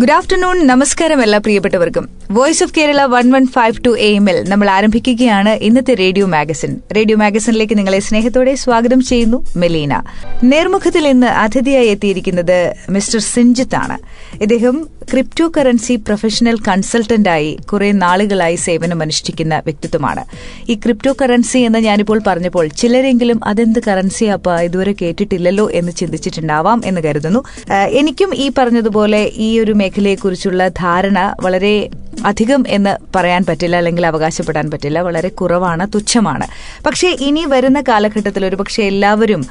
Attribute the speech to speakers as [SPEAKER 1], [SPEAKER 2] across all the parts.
[SPEAKER 1] Good afternoon നമസ്കാരം എല്ലാ പ്രിയപ്പെട്ടവർക്കും. Voice of Kerala one one five two എമ്മിൽ നമ്മൾ ആരംഭിക്കുകയാണ് ഇന്നത്തെ റേഡിയോ മാഗസിൻ റേഡിയോ മാഗസിനിലേക്ക് നിങ്ങളെ സ്നേഹത്തോടെ സ്വാഗതം ചെയ്യുന്നു മെലീന. നേർമുഖത്തിൽ ഇന്ന് അതിഥിയായി എത്തിയിരിക്കുന്നത് മിസ്റ്റർ സിൻജിത്ത് ആണ്. ഇദ്ദേഹം ക്രിപ്റ്റോ കറൻസി പ്രൊഫഷണൽ കൺസൾട്ടന്റായി കുറെ നാളുകളായി സേവനമനുഷ്ഠിക്കുന്ന വ്യക്തിത്വമാണ്. ഈ ക്രിപ്റ്റോ കറൻസി എന്ന് ഞാനിപ്പോൾ പറഞ്ഞപ്പോൾ ചിലരെങ്കിലും അതെന്ത് അപ്പ ഇതുവരെ കേട്ടിട്ടില്ലല്ലോ എന്ന് ചിന്തിച്ചിട്ടുണ്ടാവാം എന്ന് കരുതുന്നു. എനിക്കും ഈ പറഞ്ഞതുപോലെ ഈ ഒരു മേഖലയെക്കുറിച്ചുള്ള ധാരണ വളരെ അധികം എന്ന് പറയാൻ പറ്റില്ല അല്ലെങ്കിൽ അവകാശപ്പെടാൻ പറ്റില്ല. വളരെ കുറവാണ് തുച്ഛമാണ്. പക്ഷേ ഇനി വരുന്ന കാലഘട്ടത്തിൽ ഒരുപക്ഷെ എല്ലാവരും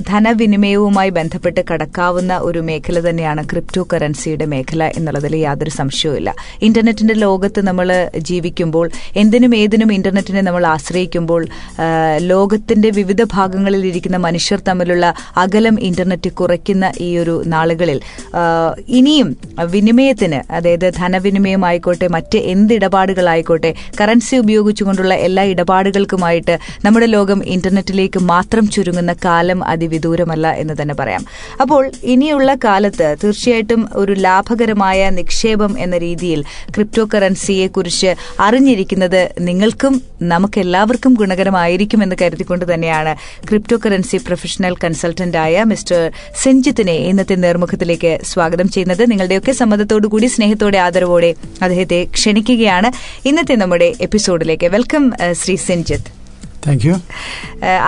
[SPEAKER 1] ധനവിനിമയവുമായി ബന്ധപ്പെട്ട് കടക്കാവുന്ന ഒരു മേഖല തന്നെയാണ് ക്രിപ്റ്റോ കറൻസിയുടെ മേഖല എന്നുള്ളതിൽ യാതൊരു സംശയവുമില്ല. ഇന്റർനെറ്റിന്റെ ലോകത്ത് നമ്മൾ ജീവിക്കുമ്പോൾ എന്തിനും ഏതിനും ഇന്റർനെറ്റിനെ നമ്മൾ ആശ്രയിക്കുമ്പോൾ ലോകത്തിന്റെ വിവിധ ഭാഗങ്ങളിൽ ഇരിക്കുന്ന മനുഷ്യർ തമ്മിലുള്ള അകലം ഇന്റർനെറ്റ് കുറയ്ക്കുന്ന ഈ ഒരു നാളുകളിൽ ഇനിയും വിനിമയത്തിന് അതായത് ധനവിനിമയമായിക്കോട്ടെ മറ്റ് എന്ത് ഇടപാടുകളായിക്കോട്ടെ കറൻസി ഉപയോഗിച്ചുകൊണ്ടുള്ള എല്ലാ ഇടപാടുകൾക്കുമായിട്ട് നമ്മുടെ ലോകം ഇന്റർനെറ്റിലേക്ക് മാത്രം ചുരുങ്ങുന്ന കാലം അതിവിദൂരമല്ല എന്ന് തന്നെ പറയാം. അപ്പോൾ ഇനിയുള്ള കാലത്ത് തീർച്ചയായിട്ടും ഒരു ലാഭകരമായ നിക്ഷേപം എന്ന രീതിയിൽ ക്രിപ്റ്റോ കറൻസിയെ കുറിച്ച് അറിഞ്ഞിരിക്കുന്നത് നിങ്ങൾക്കും നമുക്കെല്ലാവർക്കും ഗുണകരമായിരിക്കും എന്ന് കരുതിക്കൊണ്ട് തന്നെയാണ് ക്രിപ്റ്റോ കറൻസി പ്രൊഫഷണൽ കൺസൾട്ടന്റായ മിസ്റ്റർ സെഞ്ചിത്തിനെ ഇന്നത്തെ നേർമുഖത്തിലേക്ക് സ്വാഗതം ചെയ്യുന്നത്. നിങ്ങളുടെയൊക്കെ സമ്മതത്തോടു കൂടി സ്നേഹത്തോടെ ആദരവോടെ അദ്ദേഹത്തെ ക്ഷണിക്കുകയാണ്. ഇന്നത്തെ നമ്മുടെ എപ്പിസോഡിലേക്ക്. Welcome Shri Senjith
[SPEAKER 2] thank you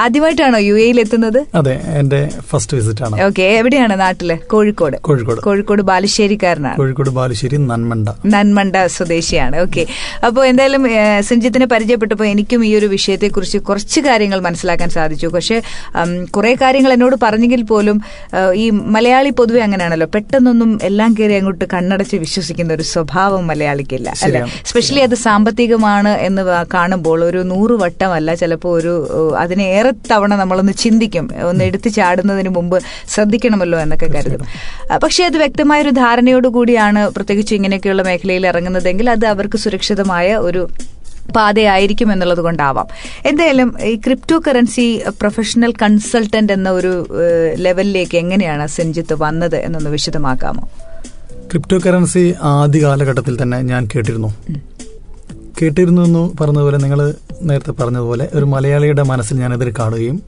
[SPEAKER 1] ആദ്യമായിട്ടാണോ യു എയിൽ എത്തുന്നത്?
[SPEAKER 2] അതെ എന്റെ ഫസ്റ്റ് വിസിറ്റ് ആണ്.
[SPEAKER 1] ഓക്കെ എവിടെയാണ് നാട്ടിൽ? കോഴിക്കോട്.
[SPEAKER 2] കോഴിക്കോട്.
[SPEAKER 1] കോഴിക്കോട് ബാലുശ്ശേരിക്കാരനാണ്.
[SPEAKER 2] കോഴിക്കോട് ബാലുശ്ശേരി നന്മണ്ട.
[SPEAKER 1] നന്മണ്ട സ്വദേശിയാണ്. ഓക്കെ. അപ്പോൾ എന്തായാലും സഞ്ജിത്തിനെ പരിചയപ്പെട്ടപ്പോൾ എനിക്കും ഈ ഒരു വിഷയത്തെക്കുറിച്ച് കുറച്ച് കാര്യങ്ങൾ മനസ്സിലാക്കാൻ സാധിച്ചു. പക്ഷേ കുറെ കാര്യങ്ങൾ എന്നോട് പറഞ്ഞെങ്കിൽ പോലും ഈ മലയാളി പൊതുവെ അങ്ങനെയാണല്ലോ. പെട്ടെന്നൊന്നും എല്ലാം കയറി അങ്ങോട്ട് കണ്ണടച്ച് വിശ്വസിക്കുന്ന ഒരു സ്വഭാവം മലയാളിക്കില്ല അല്ലെ. സ്പെഷ്യലി അത് സാമ്പത്തികമാണ് എന്ന് കാണുമ്പോൾ ഒരു നൂറ് വട്ടമല്ല ചിലപ്പോൾ ഒരു അതിനേറെ തവണ നമ്മളൊന്ന് ചിന്തിക്കും. ഒന്ന് എടുത്തു ചാടുന്നതിന് മുമ്പ് ശ്രദ്ധിക്കണമല്ലോ എന്നൊക്കെ കരുതും. പക്ഷേ അത് വ്യക്തമായ ഒരു ധാരണയോടുകൂടിയാണ് പ്രത്യേകിച്ച് ഇങ്ങനെയൊക്കെയുള്ള മേഖലയിൽ ഇറങ്ങുന്നതെങ്കിൽ അത് അവർക്ക് സുരക്ഷിതമായ ഒരു പാതയായിരിക്കും എന്നുള്ളത് കൊണ്ടാവാം. എന്തായാലും ഈ ക്രിപ്റ്റോ കറൻസി പ്രൊഫഷണൽ കൺസൾട്ടന്റ് എന്ന ഒരു ലെവലിലേക്ക് എങ്ങനെയാണ് സെഞ്ചിത്ത് വന്നത് എന്നൊന്ന് വിശദമാക്കാമോ?
[SPEAKER 2] ക്രിപ്റ്റോ കറൻസി ആദ്യ കാലഘട്ടത്തിൽ തന്നെ ഞാൻ കേട്ടിരുന്നു. കേട്ടിരുന്നു എന്ന് പറഞ്ഞതുപോലെ നിങ്ങൾ നേരത്തെ പറഞ്ഞതുപോലെ ഒരു മലയാളിയുടെ മനസ്സിൽ ഞാനിതിൽ കാണുകയും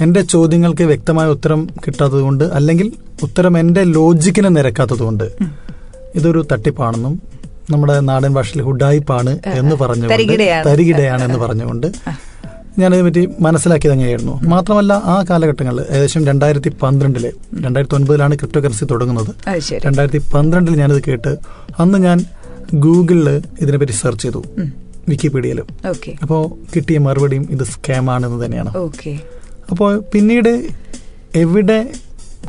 [SPEAKER 2] എന്റെ ചോദ്യങ്ങൾക്ക് വ്യക്തമായ ഉത്തരം കിട്ടാത്തതുകൊണ്ട് അല്ലെങ്കിൽ ഉത്തരം എന്റെ ലോജിക്കിനെ നിരക്കാത്തതുകൊണ്ട് ഇതൊരു തട്ടിപ്പാണെന്നും നമ്മുടെ നാടൻ ഭാഷയിൽ ഹുഡായിപ്പാണ് എന്ന് പറഞ്ഞുകൊണ്ട്
[SPEAKER 1] തരികിടയാണ്.
[SPEAKER 2] എന്ന് പറഞ്ഞുകൊണ്ട് ഞാനതിനെ പറ്റി മനസ്സിലാക്കിയത് അങ്ങനെയായിരുന്നു മാത്രമല്ല ആ കാലഘട്ടങ്ങളിൽ ഏകദേശം രണ്ടായിരത്തി പന്ത്രണ്ടിൽ രണ്ടായിരത്തി ഒൻപതിലാണ് ക്രിപ്റ്റോ കറൻസി തുടങ്ങുന്നത് രണ്ടായിരത്തി പന്ത്രണ്ടിൽ ഞാനിത് കേട്ട് അന്ന് ഞാൻ ഗൂഗിളിൽ ഇതിനെപ്പറ്റി സെർച്ച് ചെയ്തു. വിക്കിപീഡിയയിൽ
[SPEAKER 1] അപ്പോ
[SPEAKER 2] അപ്പോൾ കിട്ടിയ മറുപടിയും ഇത് സ്കാം സ്കാമാണെന്ന് തന്നെയാണ്.
[SPEAKER 1] അപ്പോ
[SPEAKER 2] അപ്പോൾ പിന്നീട് എവിടെ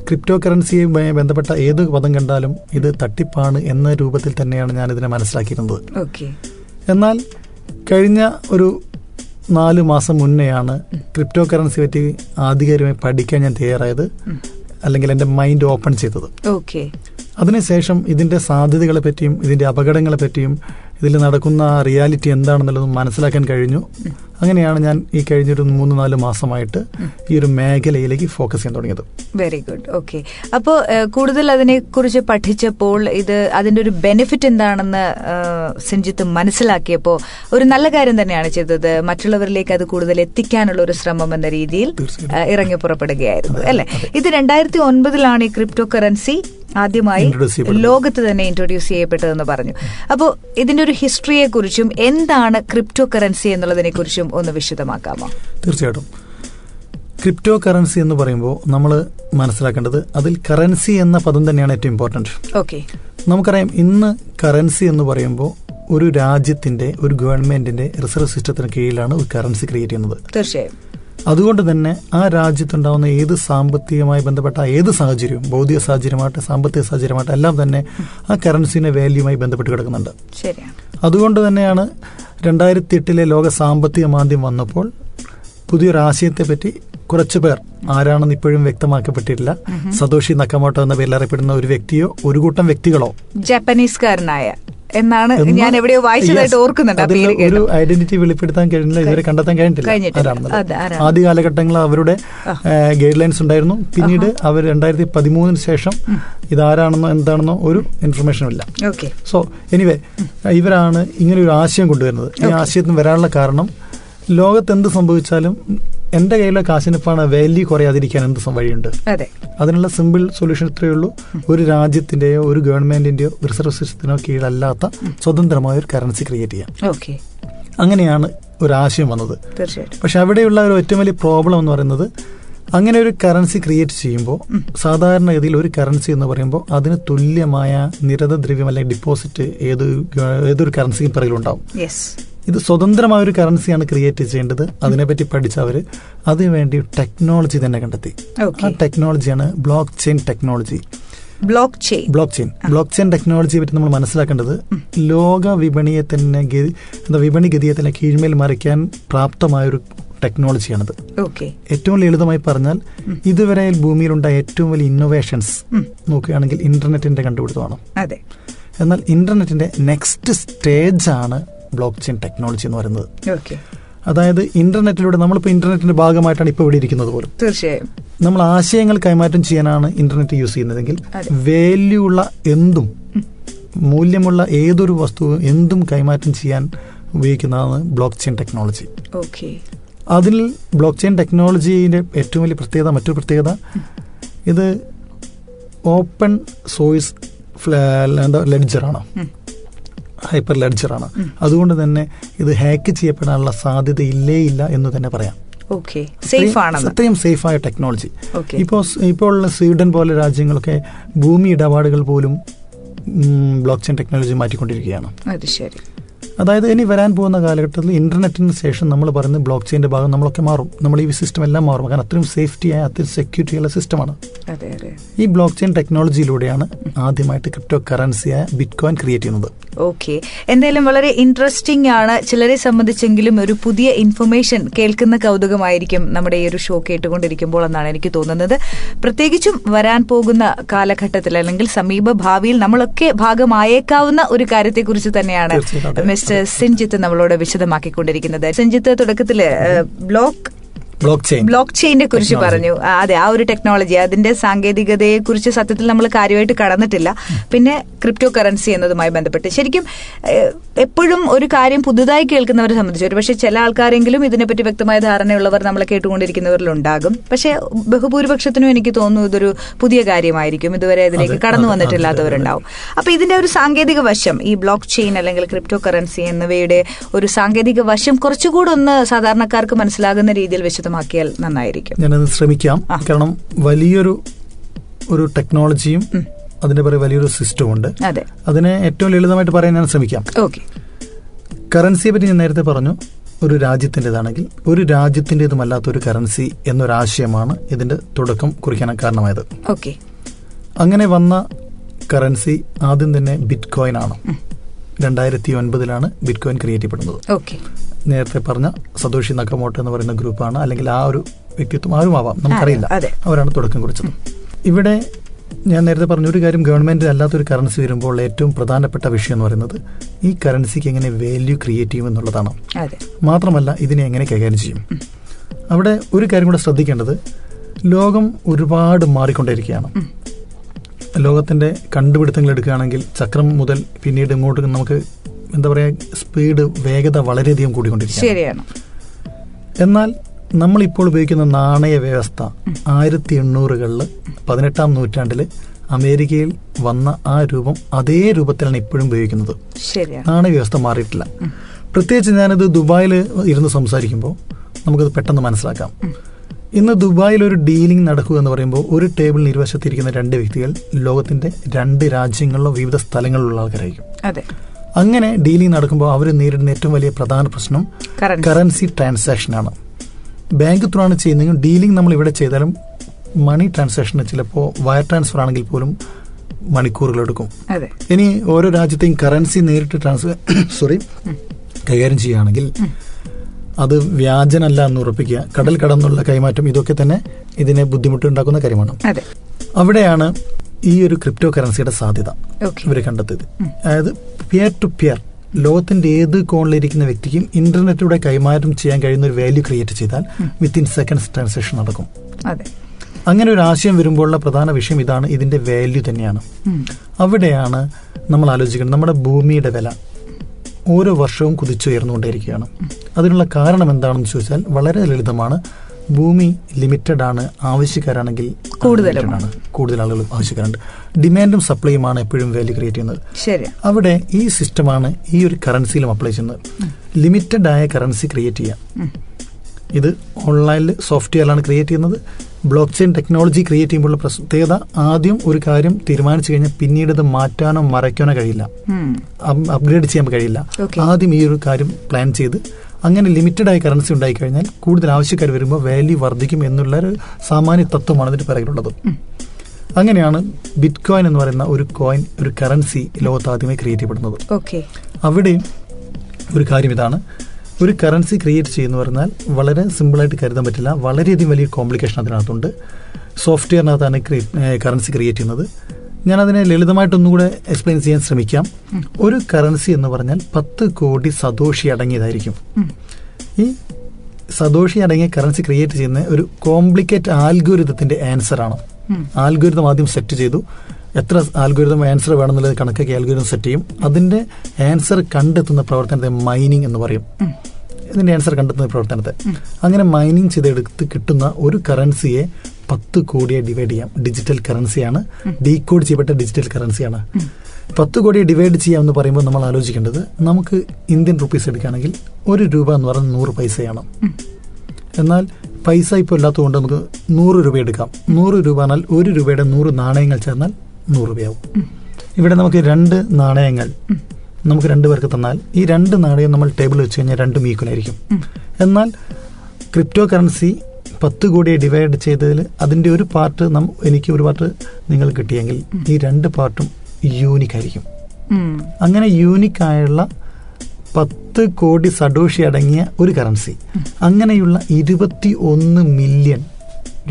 [SPEAKER 2] ക്രിപ്റ്റോ കറൻസിയുമായി ബന്ധപ്പെട്ട ഏത് പദം കണ്ടാലും ഇത് തട്ടിപ്പാണ് എന്ന രൂപത്തിൽ തന്നെയാണ് ഞാൻ ഇതിനെ മനസ്സിലാക്കിയിരുന്നത് എന്നാൽ കഴിഞ്ഞ ഒരു നാല് മാസം മുന്നെയാണ് ക്രിപ്റ്റോ കറൻസി പറ്റി ആധികാരികമായി പഠിക്കാൻ ഞാൻ തയ്യാറായത്. അല്ലെങ്കിൽ എന്റെ മൈൻഡ് ഓപ്പൺ ചെയ്തത്.
[SPEAKER 1] ഓക്കെ.
[SPEAKER 2] അതിനുശേഷം ഇതിന്റെ സാധ്യതകളെ പറ്റിയും ഇതിന്റെ അപകടങ്ങളെ പറ്റിയും ഇതിൽ നടക്കുന്ന റിയാലിറ്റി എന്താണെന്നുള്ളത് മനസ്സിലാക്കാൻ കഴിഞ്ഞു. അങ്ങനെയാണ് ഞാൻ ഈ കഴിഞ്ഞൊരു മൂന്ന് നാല് മാസമായിട്ട് ഈ ഒരു മേഖലയിലേക്ക് ഫോക്കസ് ചെയ്യാൻ തുടങ്ങിയത്.
[SPEAKER 1] വെരി ഗുഡ് ഓക്കെ അപ്പോൾ കൂടുതൽ അതിനെ കുറിച്ച് പഠിച്ചപ്പോൾ ഇത് അതിന്റെ ഒരു ബെനിഫിറ്റ് എന്താണെന്ന് സഞ്ജിത്ത് മനസ്സിലാക്കിയപ്പോൾ ഒരു നല്ല കാര്യം തന്നെയാണ് ചെയ്തത്. മറ്റുള്ളവരിലേക്ക് അത് കൂടുതൽ എത്തിക്കാനുള്ള ഒരു ശ്രമം എന്ന രീതിയിൽ ഇറങ്ങി പുറപ്പെടുകയായിരുന്നു അല്ലെ? ഇത് രണ്ടായിരത്തി ഒൻപതിലാണ് ഈ ക്രിപ്റ്റോ കറൻസി ആദ്യമായി ലോകത്ത് തന്നെ ഇൻട്രൊഡ്യൂസ് ചെയ്യപ്പെട്ടതെന്ന് പറഞ്ഞു. അപ്പോൾ ഇതിന്റെ ഒരു ഹിസ്റ്ററിയെ കുറിച്ചും എന്താണ് ക്രിപ്റ്റോ കറൻസി എന്നുള്ളതിനെ കുറിച്ചും ഒന്ന് വിശദമാക്കാമോ?
[SPEAKER 2] തീർച്ചയായിട്ടും. ക്രിപ്റ്റോ കറൻസി എന്ന് പറയുമ്പോൾ നമ്മൾ മനസ്സിലാക്കേണ്ടത് അതിൽ കറൻസി എന്ന പദം തന്നെയാണ് ഏറ്റവും ഇമ്പോർട്ടന്റ്
[SPEAKER 1] ഓക്കെ
[SPEAKER 2] നമുക്കറിയാം ഇന്ന് കറൻസി എന്ന് പറയുമ്പോൾ ഒരു രാജ്യത്തിന്റെ ഒരു ഗവൺമെന്റിന്റെ റിസർവ് സിസ്റ്റത്തിന് കീഴിലാണ് ഒരു കറൻസി ക്രിയേറ്റ് ചെയ്യുന്നത്.
[SPEAKER 1] തീർച്ചയായും.
[SPEAKER 2] അതുകൊണ്ട് തന്നെ ആ രാജ്യത്തുണ്ടാവുന്ന ഏത് സാമ്പത്തികമായി ബന്ധപ്പെട്ട ഏത് സാഹചര്യവും ഭൗതിക സാഹചര്യമായിട്ട് സാമ്പത്തിക സാഹചര്യമായിട്ട് എല്ലാം തന്നെ ആ കറൻസിന്റെ വാല്യൂമായി ബന്ധപ്പെട്ട് കിടക്കുന്നുണ്ട്. അതുകൊണ്ട് തന്നെയാണ് രണ്ടായിരത്തി എട്ടിലെ ലോക സാമ്പത്തിക മാന്ദ്യം വന്നപ്പോൾ പുതിയൊരു ആശയത്തെപ്പറ്റി കുറച്ചു പേർ ആരാണെന്ന് ഇപ്പോഴും വ്യക്തമാക്കപ്പെട്ടിട്ടില്ല. സതോഷി നക്കമോട്ടോ എന്ന പേരിൽ അറിയപ്പെടുന്ന ഒരു വ്യക്തിയോ ഒരു കൂട്ടം വ്യക്തികളോ
[SPEAKER 1] ജാപ്പനീസുകാരനായ എന്നാണ് ഞാൻ എവിടെയോ വായിച്ചതായിട്ട് ഓർക്കുന്നുണ്ട്
[SPEAKER 2] ഒരു ഐഡന്റിറ്റി വെളിപ്പെടുത്താൻ കഴിഞ്ഞില്ല ഇവരെ കണ്ടെത്താൻ കഴിഞ്ഞിട്ടില്ല. ആദ്യ കാലഘട്ടങ്ങളിൽ അവരുടെ ഗൈഡ് ലൈൻസ് ഉണ്ടായിരുന്നു. പിന്നീട് അവർ രണ്ടായിരത്തി പതിമൂന്നിന് ശേഷം ഇതാരാണെന്നോ എന്താണെന്നോ ഒരു ഇൻഫർമേഷനും ഇല്ല.
[SPEAKER 1] ഓക്കെ.
[SPEAKER 2] സോ എനിവേ ഇവരാണ് ഇങ്ങനെ ഒരു ആശയം കൊണ്ടുവരുന്നത്. ഈ ആശയത്തിന് വരാനുള്ള കാരണം ലോകത്ത് എന്ത് സംഭവിച്ചാലും എന്റെ കയ്യിലെ കാശിനിപ്പാണ് വാല്യൂ കുറയാതിരിക്കാൻ എന്ത് വഴിയുണ്ട്?
[SPEAKER 1] അതെ.
[SPEAKER 2] അതിനുള്ള സിമ്പിൾ സൊല്യൂഷൻ ഇത്രയേ ഉള്ളൂ. ഒരു രാജ്യത്തിന്റെയോ ഒരു ഗവൺമെന്റിന്റെയോ റിസർവ് സിസ്റ്റത്തിനോ കീഴല്ലാത്ത സ്വതന്ത്രമായ ഒരു കറൻസി ക്രിയേറ്റ് ചെയ്യാം.
[SPEAKER 1] ഓക്കെ.
[SPEAKER 2] അങ്ങനെയാണ് ഒരു ആശയം വന്നത്.
[SPEAKER 1] തീർച്ചയായിട്ടും.
[SPEAKER 2] പക്ഷെ അവിടെയുള്ള ഒരു ഏറ്റവും വലിയ പ്രോബ്ലം എന്ന് പറയുന്നത് അങ്ങനെ ഒരു കറൻസി ക്രിയേറ്റ് ചെയ്യുമ്പോൾ സാധാരണഗതിയിൽ ഒരു കറൻസി എന്ന് പറയുമ്പോൾ അതിന് തുല്യമായ നിരത ദ്രവ്യം അല്ലെങ്കിൽ ഡിപ്പോസിറ്റ് ഏത് ഏതൊരു കറൻസിക്കും പിറകിലുണ്ടാവും. ഇത് സ്വതന്ത്രമായ ഒരു കറൻസിയാണ് ക്രിയേറ്റ് ചെയ്യേണ്ടത്. അതിനെപ്പറ്റി പഠിച്ചവർ അതിനുവേണ്ടി ടെക്നോളജി തന്നെ കണ്ടെത്തി. ആ ടെക്നോളജിയാണ് blockchain technology
[SPEAKER 1] blockchain
[SPEAKER 2] blockchain blockchain ടെക്നോളജിയെ പറ്റി നമ്മൾ മനസ്സിലാക്കേണ്ടത് ലോക വിപണിയെ തന്നെ എന്താ വിപണി ഗതിയെ തന്നെ കീഴ്മേൽ മറിക്കാൻ പ്രാപ്തമായൊരു ടെക്നോളജിയാണിത്
[SPEAKER 1] ടെക്നോളജിയാണത്
[SPEAKER 2] ഏറ്റവും ലളിതമായി പറഞ്ഞാൽ ഇതുവരെ ഭൂമിയിലുണ്ടായ ഏറ്റവും വലിയ ഇന്നോവേഷൻസ് നോക്കുകയാണെങ്കിൽ ഇന്റർനെറ്റിന്റെ കണ്ടുപിടുത്തമാണ്. എന്നാൽ ഇന്റർനെറ്റിന്റെ നെക്സ്റ്റ് സ്റ്റേജ് ആണ് ബ്ലോക്ക് ചെയിൻ ടെക്നോളജി എന്ന് പറയുന്നത്. അതായത് ഇന്റർനെറ്റിലൂടെ നമ്മളിപ്പോൾ ഇന്റർനെറ്റിന്റെ ഭാഗമായിട്ടാണ് ഇപ്പോൾ ഇവിടെ ഇരിക്കുന്നത് പോലും.
[SPEAKER 1] തീർച്ചയായും.
[SPEAKER 2] നമ്മൾ ആശയങ്ങൾ കൈമാറ്റം ചെയ്യാനാണ് ഇന്റർനെറ്റ് യൂസ് ചെയ്യുന്നതെങ്കിൽ. വാല്യൂ ഉള്ള എന്തും മൂല്യമുള്ള ഏതൊരു വസ്തുവും എന്തും കൈമാറ്റം ചെയ്യാൻ ഉപയോഗിക്കുന്നതാണ് ബ്ലോക്ക് ചെയിൻ ടെക്നോളജി
[SPEAKER 1] ഓക്കെ
[SPEAKER 2] അതിൽ ബ്ലോക്ക് ചെയിൻ ടെക്നോളജിയുടെ ഏറ്റവും വലിയ പ്രത്യേകത മറ്റൊരു പ്രത്യേകത ഇത് ഓപ്പൺ സോഴ്സ് എന്താ ലെഡ്ജറാണ് ഹൈപ്പർ ലെഡ്ജറാണ് അതുകൊണ്ട് തന്നെ ഇത് ഹാക്ക് ചെയ്യപ്പെടാനുള്ള സാധ്യത ഇല്ലേ ഇല്ല എന്ന് തന്നെ പറയാം. അത്രയും സേഫായ ടെക്നോളജി. ഇപ്പോൾ ഇപ്പോൾ ഉള്ള സ്വീഡൻ പോലെ രാജ്യങ്ങളൊക്കെ ഭൂമി ഇടപാടുകൾ പോലും ബ്ലോക്ക് ചെയിൻ ടെക്നോളജി മാറ്റിക്കൊണ്ടിരിക്കുകയാണ്.
[SPEAKER 1] അത് ശരി.
[SPEAKER 2] അതായത് ഇനി വരാൻ പോകുന്ന കാലഘട്ടത്തിൽ ഇന്റർനെറ്റിന് ശേഷം നമ്മൾ പറയുന്ന ബ്ലോക്ക് ചെയിന്റെ ഭാഗം നമ്മളൊക്കെ മാറും. നമ്മൾ ഈ സിസ്റ്റം എല്ലാം മാറും. കാരണം അത്രയും സേഫ്റ്റിയായ അത്രയും സെക്യൂരിറ്റി ഉള്ള സിസ്റ്റമാണ് ഈ ബ്ലോക്ക് ചെയിൻ ടെക്നോളജിയിലൂടെയാണ് ആദ്യമായിട്ട് ക്രിപ്റ്റോ കറൻസിയായ ബിറ്റ് കോയിൻ ക്രിയേറ്റ് ചെയ്യുന്നത്.
[SPEAKER 1] ഓക്കെ എന്തായാലും വളരെ ഇൻട്രസ്റ്റിംഗ് ആണ്. ചിലരെ സംബന്ധിച്ചെങ്കിലും ഒരു പുതിയ ഇൻഫർമേഷൻ കേൾക്കുന്ന കൗതുകമായിരിക്കും നമ്മുടെ ഈ ഒരു ഷോ കേട്ടുകൊണ്ടിരിക്കുമ്പോൾ എന്നാണ് എനിക്ക് തോന്നുന്നത്. പ്രത്യേകിച്ചും വരാൻ പോകുന്ന കാലഘട്ടത്തിൽ അല്ലെങ്കിൽ സമീപ ഭാവിയിൽ നമ്മളൊക്കെ ഭാഗമായേക്കാവുന്ന ഒരു കാര്യത്തെക്കുറിച്ച് തന്നെയാണ്
[SPEAKER 2] തീർച്ചയായിട്ടും.
[SPEAKER 1] സിൻജിത്ത് നമ്മളോട് വിശദമാക്കിക്കൊണ്ടിരിക്കുന്നത്. സിൻജിത്ത് തുടക്കത്തിൽ ബ്ലോക്ക്
[SPEAKER 2] ബ്ലോക്ക്
[SPEAKER 1] ചെയിനെ കുറിച്ച് പറഞ്ഞു. അതെ ആ ഒരു ടെക്നോളജി അതിന്റെ സാങ്കേതികതയെ കുറിച്ച് സത്യത്തിൽ നമ്മൾ കാര്യമായിട്ട് കടന്നിട്ടില്ല. പിന്നെ ക്രിപ്റ്റോ കറൻസി എന്നതുമായി ബന്ധപ്പെട്ട്. ശരിക്കും എപ്പോഴും ഒരു കാര്യം പുതുതായി കേൾക്കുന്നവരെ സംബന്ധിച്ച് ഒരു പക്ഷേ ചില ആൾക്കാരെങ്കിലും ഇതിനെപ്പറ്റി വ്യക്തമായ ധാരണയുള്ളവർ നമ്മളെ കേട്ടുകൊണ്ടിരിക്കുന്നവരിലുണ്ടാകും. പക്ഷേ ബഹുഭൂരിപക്ഷത്തിനും എനിക്ക് തോന്നുന്നു ഇതൊരു പുതിയ കാര്യമായിരിക്കും. ഇതുവരെ ഇതിലേക്ക് കടന്നു വന്നിട്ടില്ലാത്തവരുണ്ടാവും. അപ്പൊ ഇതിന്റെ ഒരു സാങ്കേതിക വശം ഈ ബ്ലോക്ക് ചെയിൻ അല്ലെങ്കിൽ ക്രിപ്റ്റോ കറൻസി എന്നിവയുടെ ഒരു സാങ്കേതിക വശം കുറച്ചുകൂടെ ഒന്ന് സാധാരണക്കാർക്ക് മനസ്സിലാകുന്ന രീതിയിൽ വിശദമാക്കിയാൽ നന്നായിരിക്കും.
[SPEAKER 2] ഞാനത് ശ്രമിക്കാം. കാരണം വലിയൊരു ഒരു ടെക്നോളജിയും അതിന്റെ പുറകെ വലിയൊരു സിസ്റ്റം ഉണ്ട്.
[SPEAKER 1] അതെ.
[SPEAKER 2] അതിനെ ഏറ്റവും ലളിതമായിട്ട് പറയാൻ ഞാൻ ശ്രമിക്കാം.
[SPEAKER 1] ഓക്കെ.
[SPEAKER 2] കറൻസിയെ പറ്റി ഞാൻ നേരത്തെ പറഞ്ഞു. ഒരു രാജ്യത്തിന്റെതാണെങ്കിൽ ഒരു രാജ്യത്തിന്റെതുമല്ലാത്ത ഒരു കറൻസി എന്നൊരാശയമാണ് ഇതിന്റെ തുടക്കം കുറിക്കാൻ കാരണമായത്.
[SPEAKER 1] ഓക്കെ.
[SPEAKER 2] അങ്ങനെ വന്ന കറൻസി ആദ്യം തന്നെ ബിറ്റ് കോയിൻ ആണ്. രണ്ടായിരത്തി ഒൻപതിലാണ് ബിറ്റ് കോയിൻ ക്രിയേറ്റ് ചെയ്യപ്പെടുന്നത് നേരത്തെ പറഞ്ഞ സതോഷി നക്കമോട്ട് എന്ന് പറയുന്ന ഗ്രൂപ്പാണ്. അല്ലെങ്കിൽ ആ ഒരു വ്യക്തിത്വം ആരും ആവാം. നമുക്കറിയില്ല. അവരാണ് തുടക്കം കുറിച്ചത്. ഇവിടെ ഞാൻ നേരത്തെ പറഞ്ഞ ഒരു കാര്യം ഗവൺമെന്റ് അല്ലാത്തൊരു കറൻസി വരുമ്പോൾ ഏറ്റവും പ്രധാനപ്പെട്ട വിഷയം എന്ന് പറയുന്നത് ഈ കറൻസിക്ക് എങ്ങനെ വാല്യൂ ക്രിയേറ്റ് ചെയ്യും എന്നുള്ളതാണ്. മാത്രമല്ല ഇതിനെ എങ്ങനെ കൈകാര്യം ചെയ്യും. അവിടെ ഒരു കാര്യം കൂടെ ശ്രദ്ധിക്കേണ്ടത് ലോകം ഒരുപാട് മാറിക്കൊണ്ടിരിക്കുകയാണ് ലോകത്തിന്റെ കണ്ടുപിടുത്തങ്ങൾ എടുക്കുകയാണെങ്കിൽ ചക്രം മുതൽ പിന്നീട് ഇങ്ങോട്ട് നമുക്ക് എന്താ പറയുക സ്പീഡ് വേഗത വളരെയധികം കൂടിക്കൊണ്ടിരിക്കുകയാണ്.
[SPEAKER 1] ശരിയാണ്.
[SPEAKER 2] എന്നാൽ നമ്മൾ ഇപ്പോൾ ഉപയോഗിക്കുന്ന നാണയ വ്യവസ്ഥ ആയിരത്തി എണ്ണൂറുകളിൽ പതിനെട്ടാം നൂറ്റാണ്ടിൽ അമേരിക്കയിൽ വന്ന ആ രൂപം അതേ രൂപത്തിലാണ് ഇപ്പോഴും ഉപയോഗിക്കുന്നത്. നാണയ വ്യവസ്ഥ മാറിയിട്ടില്ല. പ്രത്യേകിച്ച് ഞാനിത് ദുബായിൽ ഇരുന്ന് സംസാരിക്കുമ്പോൾ നമുക്കത് പെട്ടെന്ന് മനസ്സിലാക്കാം. ഇന്ന് ദുബായിൽ ഒരു ഡീലിംഗ് നടക്കുക എന്ന് പറയുമ്പോൾ ഒരു ടേബിളിന് ഇരുവശത്തിരിക്കുന്ന രണ്ട് വ്യക്തികൾ ലോകത്തിന്റെ രണ്ട് രാജ്യങ്ങളിലോ വിവിധ സ്ഥലങ്ങളിലുള്ള ആൾക്കാരായിരിക്കും. അങ്ങനെ ഡീലിംഗ് നടക്കുമ്പോൾ അവർ നേരിടുന്ന ഏറ്റവും വലിയ പ്രധാന പ്രശ്നം കറൻസി ട്രാൻസാക്ഷൻ ആണ്. ബാങ്ക് ത്രൂ ആണ് ചെയ്യുന്നതെങ്കിൽ ഡീലിംഗ് നമ്മൾ ഇവിടെ ചെയ്താലും മണി ട്രാൻസാക്ഷന് ചിലപ്പോൾ വയർ ട്രാൻസ്ഫർ ആണെങ്കിൽ പോലും മണിക്കൂറുകൾ എടുക്കും.
[SPEAKER 1] അതെ.
[SPEAKER 2] ഇനി ഓരോ രാജ്യത്തെയും കറൻസി നേരിട്ട് ട്രാൻസ്ഫർ സോറി കൈകാര്യം ചെയ്യുകയാണെങ്കിൽ അത് വ്യാജനല്ല എന്ന് ഉറപ്പിക്കുക. കടൽ കടന്നുള്ള കൈമാറ്റം ഇതൊക്കെ തന്നെ ഇതിനെ ബുദ്ധിമുട്ടുണ്ടാക്കുന്ന കാര്യമാണ്. അവിടെയാണ് ഈ ഒരു ക്രിപ്റ്റോ കറൻസിയുടെ സാധ്യത ഇവർ കണ്ടെത്തിയത് അതായത് പിയർ ടു പിയർ ലോകത്തിന്റെ ഏത് കോണിലിരിക്കുന്ന വ്യക്തിക്കും ഇന്റർനെറ്റിലൂടെ കൈമാറ്റം ചെയ്യാൻ കഴിയുന്ന ഒരു വാല്യൂ ക്രിയേറ്റ് ചെയ്താൽ വിത്തിൻ സെക്കൻഡ്സ് ട്രാൻസാക്ഷൻ നടക്കും. അങ്ങനെ ഒരു ആശയം വരുമ്പോഴുള്ള പ്രധാന വിഷയം ഇതാണ് ഇതിന്റെ വാല്യൂ തന്നെയാണ്. അവിടെയാണ് നമ്മൾ ആലോചിക്കുന്നത് നമ്മുടെ ഭൂമിയുടെ വില ഓരോ വർഷവും കുതിച്ചുയർന്നുകൊണ്ടേയിരിക്കുകയാണ്. അതിനുള്ള കാരണം എന്താണെന്ന് ചോദിച്ചാൽ വളരെ ലളിതമാണ്. ഭൂമി ലിമിറ്റഡ് ആണ് ആവശ്യക്കാരാണെങ്കിൽ കൂടുതലാണ് കൂടുതൽ ആളുകൾ ആവശ്യക്കാരുണ്ട്. ഡിമാൻഡും സപ്ലൈയുമാണ് എപ്പോഴും വാല്യൂ ക്രിയേറ്റ് ചെയ്യുന്നത്.
[SPEAKER 1] ശരി
[SPEAKER 2] അവിടെ ഈ സിസ്റ്റമാണ് ഈ ഒരു കറൻസിയിലും അപ്ലൈ ചെയ്യുന്നത്. ലിമിറ്റഡ് ആയ കറൻസി ക്രിയേറ്റ് ചെയ്യാം. ഇത് ഓൺലൈനിൽ സോഫ്റ്റ്വെയറിലാണ് ക്രിയേറ്റ് ചെയ്യുന്നത്. ബ്ലോക്ക് ചെയിൻ ടെക്നോളജി ക്രിയേറ്റ് ചെയ്യുമ്പോഴുള്ള പ്രത്യേകത ആദ്യം ഒരു കാര്യം തീരുമാനിച്ചു കഴിഞ്ഞാൽ പിന്നീട് ഇത് മാറ്റാനോ മറയ്ക്കാനോ കഴിയില്ല. അപ്ഗ്രേഡ് ചെയ്യാൻ കഴിയില്ല. ആദ്യം ഈ ഒരു കാര്യം പ്ലാൻ ചെയ്ത് അങ്ങനെ ലിമിറ്റഡ് ആയ കറൻസി ഉണ്ടായി കഴിഞ്ഞാൽ കൂടുതൽ ആവശ്യക്കാർ വരുമ്പോൾ വാല്യൂ വർദ്ധിക്കും എന്നുള്ള ഒരു സാമാന്യ തത്വമാണ് ഇതിന്റെ പിറകിലുള്ളത്. അങ്ങനെയാണ് ബിറ്റ് കോയിൻ എന്ന് പറയുന്ന ഒരു കോയിൻ ഒരു കറൻസി ലോകത്ത് ആദ്യമായി ക്രിയേറ്റ് ചെയ്യപ്പെടുന്നത്.
[SPEAKER 1] ഓക്കെ
[SPEAKER 2] അവിടെയും ഒരു കാര്യം ഇതാണ്. ഒരു കറൻസി ക്രിയേറ്റ് ചെയ്യുന്നു പറഞ്ഞാൽ വളരെ സിമ്പിളായിട്ട് കരുതാൻ പറ്റില്ല. വളരെയധികം വലിയ കോംപ്ലിക്കേഷൻ അതിനകത്തുണ്ട്. സോഫ്റ്റ്വെയറിനകത്താണ് കറൻസി ക്രിയേറ്റ് ചെയ്യുന്നത്. ഞാൻ അതിനെ ലളിതമായിട്ടൊന്നും കൂടെ എക്സ്പ്ലെയിൻ ചെയ്യാൻ ശ്രമിക്കാം. ഒരു കറൻസി എന്ന് പറഞ്ഞാൽ പത്ത് കോടി സതോഷി അടങ്ങിയതായിരിക്കും. ഈ സതോഷി അടങ്ങിയ കറൻസി ക്രിയേറ്റ് ചെയ്യുന്ന ഒരു കോംപ്ലിക്കേറ്റ് ആൽഗോരിതത്തിന്റെ ആൻസർ ആണ്. ആൽഗോരിതം ആദ്യം സെറ്റ് ചെയ്തു. എത്ര ആൽഗോരിതം ആൻസർ വേണമെന്നുള്ളത് കണക്കാക്കി ആൽഗോരിതം സെറ്റ് ചെയ്യും. അതിന്റെ ആൻസർ കണ്ടെത്തുന്ന പ്രവർത്തനത്തെ മൈനിങ് എന്ന് പറയും. ഇതിന്റെ ആൻസർ കണ്ടെത്തുന്ന പ്രവർത്തനത്തെ. അങ്ങനെ മൈനിങ് ചെയ്തെടുത്ത് കിട്ടുന്ന ഒരു കറൻസിയെ പത്ത് കോടിയെ ഡിവൈഡ് ചെയ്യാം. ഡിജിറ്റൽ കറൻസിയാണ് ഡീകോഡ് ചെയ്യപ്പെട്ട ഡിജിറ്റൽ കറൻസിയാണ് പത്ത് കോടിയെ ഡിവൈഡ് ചെയ്യാം എന്ന് പറയുമ്പോൾ നമ്മൾ ആലോചിക്കേണ്ടത് നമുക്ക് ഇന്ത്യൻ റുപ്പീസ് എടുക്കുകയാണെങ്കിൽ ഒരു രൂപ എന്ന് പറയുന്നത് നൂറ് പൈസയാണ്. എന്നാൽ പൈസ ഇപ്പോൾ ഇല്ലാത്തതുകൊണ്ട് നമുക്ക് നൂറ് രൂപ എടുക്കാം. നൂറ് രൂപ എന്നാൽ ഒരു രൂപയുടെ നൂറ് നാണയങ്ങൾ ചേർന്നാൽ നൂറ് രൂപയാവും. ഇവിടെ നമുക്ക് രണ്ട് നാണയങ്ങൾ നമുക്ക് രണ്ടു പേർക്ക് തന്നാൽ ഈ രണ്ട് നാണയം നമ്മൾ ടേബിൾ വെച്ച് കഴിഞ്ഞാൽ രണ്ടും ഈക്വൽ ആയിരിക്കും. എന്നാൽ ക്രിപ്റ്റോ കറൻസി പത്ത് കോടിയെ ഡിവൈഡ് ചെയ്തതിൽ അതിന്റെ ഒരു പാർട്ട് നം എനിക്ക് ഒരു പാർട്ട് നിങ്ങൾ കിട്ടിയെങ്കിൽ ഈ രണ്ട് പാർട്ടും യൂണിക് ആയിരിക്കും. അങ്ങനെ യൂണിക് ആയുള്ള പത്ത് കോടി സഡോഷി അടങ്ങിയ ഒരു കറൻസി അങ്ങനെയുള്ള ഇരുപത്തി ഒന്ന് മില്യൺ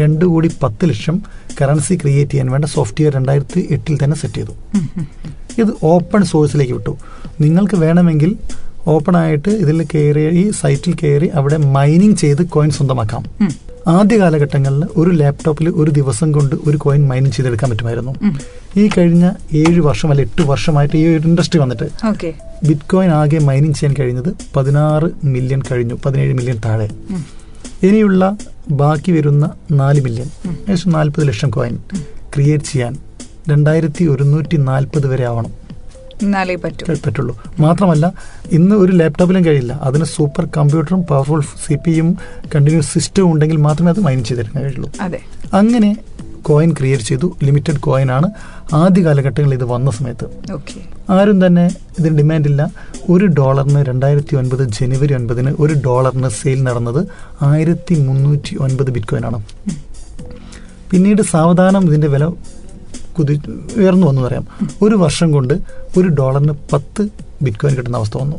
[SPEAKER 2] രണ്ട് കോടി പത്ത് ലക്ഷം കറൻസി ക്രിയേറ്റ് ചെയ്യാൻ വേണ്ട സോഫ്റ്റ്വെയർ രണ്ടായിരത്തി എട്ടിൽ തന്നെ സെറ്റ് ചെയ്തു. ഇത് ഓപ്പൺ സോഴ്സിലേക്ക് വിട്ടു. നിങ്ങൾക്ക് വേണമെങ്കിൽ ഓപ്പൺ ആയിട്ട് ഇതിൽ കയറി ഈ സൈറ്റിൽ കയറി അവിടെ മൈനിങ് ചെയ്ത് കോയിൻ സ്വന്തമാക്കാം. ആദ്യ കാലഘട്ടങ്ങളിൽ ഒരു ലാപ്ടോപ്പിൽ ഒരു ദിവസം കൊണ്ട് ഒരു കോയിൻ മൈനിങ് ചെയ്തെടുക്കാൻ പറ്റുമായിരുന്നു. ഈ കഴിഞ്ഞ ഏഴ് വർഷം അല്ല എട്ട് വർഷമായിട്ട് ഈ ഒരു ഇൻഡസ്ട്രി വന്നിട്ട് ബിറ്റ് കോയിൻ ആകെ മൈനിങ് ചെയ്യാൻ കഴിഞ്ഞത് പതിനാറ് മില്യൺ കഴിഞ്ഞു പതിനേഴ് മില്യൺ താഴെ. ഇനിയുള്ള ബാക്കി വരുന്ന നാല് മില്യൺ ഏകദേശം നാൽപ്പത് ലക്ഷം കോയിൻ ക്രിയേറ്റ് ചെയ്യാൻ രണ്ടായിരത്തി ഒരുന്നൂറ്റി നാൽപ്പത് വരെ ആവണം. പറ്റുള്ളൂ. മാത്രമല്ല ഇന്ന് ഒരു ലാപ്ടോപ്പിലും കഴിയില്ല. അതിന് സൂപ്പർ കമ്പ്യൂട്ടറും പവർഫുൾ സി പിയും കണ്ടിന്യൂസ് സിസ്റ്റവും ഉണ്ടെങ്കിൽ മാത്രമേ അത് മൈൻ ചെയ്തെടുക്കാൻ കഴിയുള്ളൂ. അങ്ങനെ കോയിൻ ക്രിയേറ്റ് ചെയ്തു. ലിമിറ്റഡ് കോയിൻ ആണ് ആദ്യ കാലഘട്ടങ്ങളിൽ ഇത് വന്ന സമയത്ത്. ആരും തന്നെ ഇതിന് ഡിമാൻഡ് ഇല്ല. ഒരു ഡോളറിന് രണ്ടായിരത്തി ഒൻപത് ജനുവരി ഒൻപതിന് ഒരു ഡോളറിന് സെയിൽ നടന്നത് ആയിരത്തി മുന്നൂറ്റി ഒൻപത് ബിറ്റ് കോയിനാണ് പിന്നീട് സാവധാനം ഇതിന്റെ വില കുതി ഉയർന്നു വന്നു പറയാം. ഒരു വർഷം കൊണ്ട് ഒരു ഡോളറിന് പത്ത് ബിറ്റ് കോയിൻ കിട്ടുന്ന അവസ്ഥ വന്നു.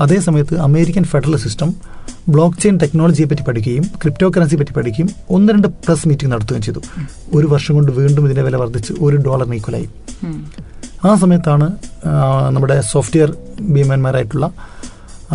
[SPEAKER 2] അതേ സമയത്ത് American federal system blockchain ടെക്നോളജിയെ പറ്റി പഠിക്കുകയും ക്രിപ്റ്റോ കറൻസി പറ്റി പഠിക്കുകയും ഒന്ന് രണ്ട് പ്രസ് മീറ്റിംഗ് നടത്തുകയും ചെയ്തു. ഒരു വർഷം കൊണ്ട് വീണ്ടും ഇതിന്റെ വില വർദ്ധിച്ച് ഒരു ഡോളറിന് ഈക്വലായി. ആ സമയത്താണ് നമ്മുടെ സോഫ്റ്റ്വെയർ ഭീമന്മാരായിട്ടുള്ള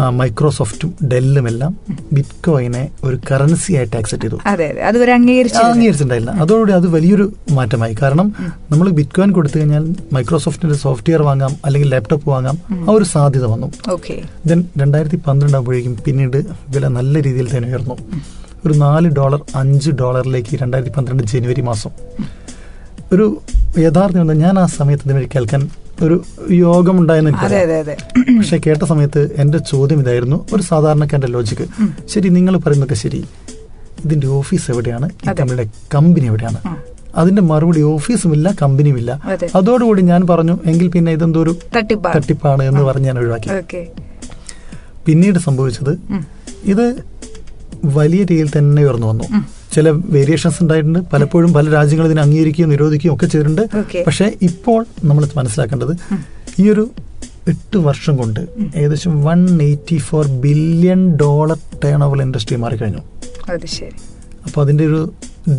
[SPEAKER 2] മൈക്രോസോഫ്റ്റും ഡെല്ലും എല്ലാം ബിറ്റ് കോയിനെ ഒരു കറൻസി ആയിട്ട് ആക്സെപ്റ്റ് ചെയ്തു.
[SPEAKER 1] അതെ അതെ. അതുവരെ അംഗീകരിച്ചു
[SPEAKER 2] അംഗീകരിച്ചിട്ടുണ്ടായില്ല. അതോടുകൂടി അത് വലിയൊരു മാറ്റമായി. കാരണം നമ്മൾ ബിറ്റ് കോയിൻ കൊടുത്തു കഴിഞ്ഞാൽ മൈക്രോസോഫ്റ്റിന്റെ സോഫ്റ്റ്വെയർ വാങ്ങാം അല്ലെങ്കിൽ ലാപ്ടോപ്പ് വാങ്ങാം ആ ഒരു സാധ്യത വന്നു.
[SPEAKER 1] ഓക്കെ.
[SPEAKER 2] ദെൻ രണ്ടായിരത്തി പന്ത്രണ്ട് ആകുമ്പോഴേക്കും പിന്നീട് വില നല്ല രീതിയിൽ തന്നെ ഉയർന്നു. ഒരു നാല് ഡോളർ അഞ്ച് ഡോളറിലേക്ക് രണ്ടായിരത്തി പന്ത്രണ്ട് ജനുവരി മാസം. ഒരു യഥാർത്ഥം എന്താ ഞാൻ ആ സമയത്ത് ഇതിനെ കേൾക്കാൻ ഒരു യോഗം ഉണ്ടായെന്ന് എനിക്ക് പക്ഷെ കേട്ട സമയത്ത് എന്റെ ചോദ്യം ഇതായിരുന്നു. ഒരു സാധാരണക്കാരന്റെ ലോജിക്ക് ശരി നിങ്ങൾ പറയുന്നതൊക്കെ ശരി. ഇതിന്റെ ഓഫീസ് എവിടെയാണ്? ഈ കമ്പനി എവിടെയാണ്? അതിന്റെ മറുപടി ഓഫീസും ഇല്ല കമ്പനിയുമില്ല
[SPEAKER 1] ഇല്ല.
[SPEAKER 2] അതോടുകൂടി ഞാൻ പറഞ്ഞു എങ്കിൽ പിന്നെ ഇതെന്തോ ഒരു
[SPEAKER 1] തട്ടിപ്പാണ്.
[SPEAKER 2] എന്ന് പറഞ്ഞ് ഞാൻ ഒഴിവാക്കി. പിന്നീട് സംഭവിച്ചത് ഇത് വലിയ രീതിയിൽ തന്നെ ഉയർന്നു വന്നു. ചില വേരിയേഷൻസ് ഉണ്ടായിട്ടുണ്ട്. പലപ്പോഴും പല രാജ്യങ്ങൾ ഇതിനെ അംഗീകരിക്കുകയും നിരോധിക്കുകയും ഒക്കെ ചെയ്തിട്ടുണ്ട്. പക്ഷെ ഇപ്പോൾ നമ്മൾ മനസ്സിലാക്കേണ്ടത് ഈ ഒരു എട്ട് വർഷം കൊണ്ട് ഏകദേശം one eighty four billion dollar turnover industry മാറിക്കഴിഞ്ഞു. അപ്പോൾ അതിന്റെ ഒരു